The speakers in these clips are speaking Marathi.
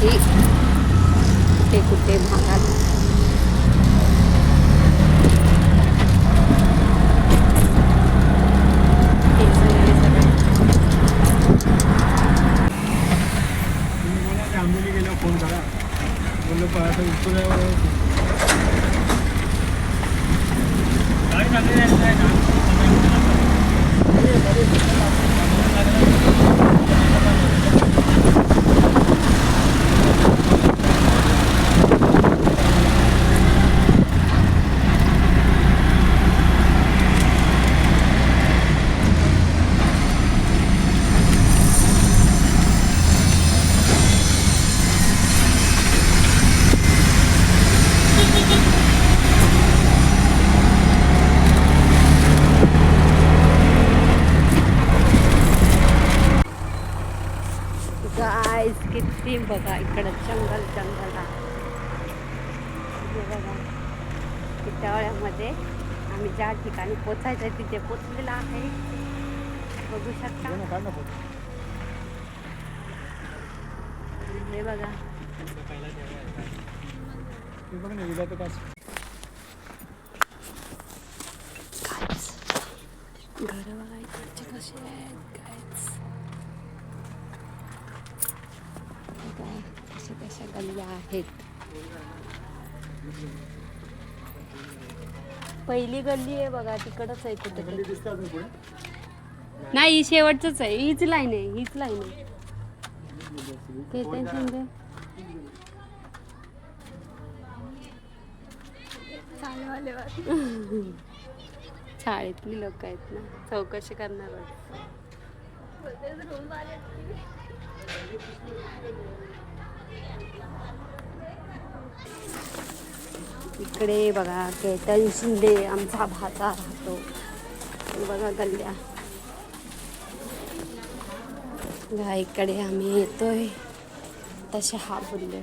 गावासारखं आहे कुठे कुठे भागात हे सगळे सगळे तुम्ही मला ते आंबोली गेल्यावर फोन करा बोललो आता उत्तरावर काय झालं आहे ना गाईस किती बघा इकडं जंगल जंगल आहे. हे बघा. पिटावळ्यामध्ये आम्ही ज्या ठिकाणी पोचायचं आहे तिथे पोचलेलं आहे. बघू शकता? हे बघा. घर बघा इकडचे कसे आहेत गाईस कशा गल्ल्या आहेत? पहिली गल्ली आहे बघा तिकडच आहे कुठे नाही ही शेवटच आहे. हीच लाईन आहे हीच लाईन आहे. दे शाळेतली लोक आहेत ना चौकशी करणार इकडे बघा केतन शिंदे आमचा भाचा राहतो. बघा गल्ल्या. बघा इकडे आम्ही येतोय. तसे हा बोलले.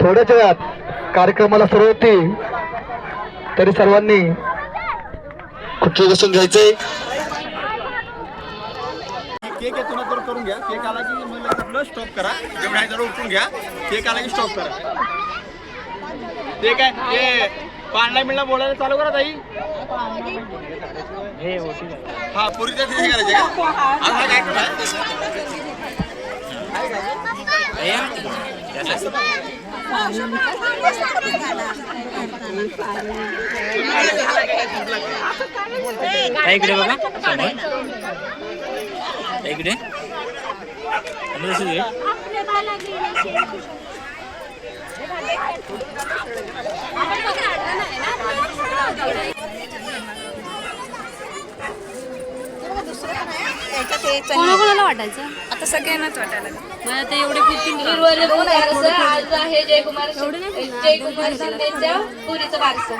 थोड्याच वेळात कार्यक्रमाला सुरुवात होईल तरी सर्वांनी खुर्ची बसून घ्यायचंय. केक आहे तुला तर करून घ्या. केक आला की मग स्टॉप करा. जेवढं आहे तेवढं उठून घ्या. केक आला की स्टॉप करा. ते काय ते पांढरा मिळला बोलायला चालू करा ताई. हा पुरी तिथे करायचे का? आज हा कार्यक्रम आहे. इकडे बघा. इकडे? वाटायचं? आता सगळ्यांनाच वाटायला. मला ते एवढे फिरतील? आज आहे जयकुमार जयकुमार संदेशच्या पुरीचं बारसं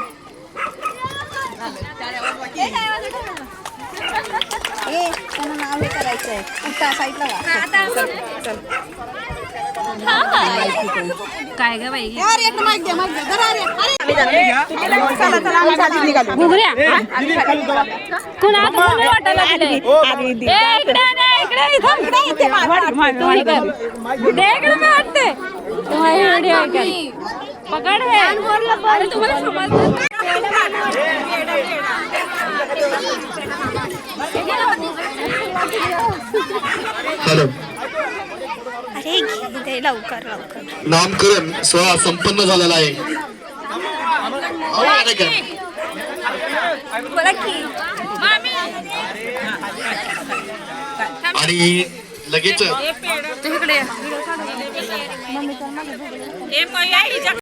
त्यांना नाव हे करायचंय उठा साईडला काय ग बाई चला चला आम्ही चालत निघालो घुगऱ्या कोणा कोणाला वाटायला लागलंय? ए, इकडे नाही, इकडे इथं. तू इकडे. दे इकडे मी वाटते. तुम्हाला एवढी आहे का? पकड हे. अरे तुम्हाला समजलं हॅलो. अरे हे लवकर लवकर. नामकरण सोहळा संपन्न झालेला आहे. अरे का? बोला की. आणि लगेच तू इकडे ये.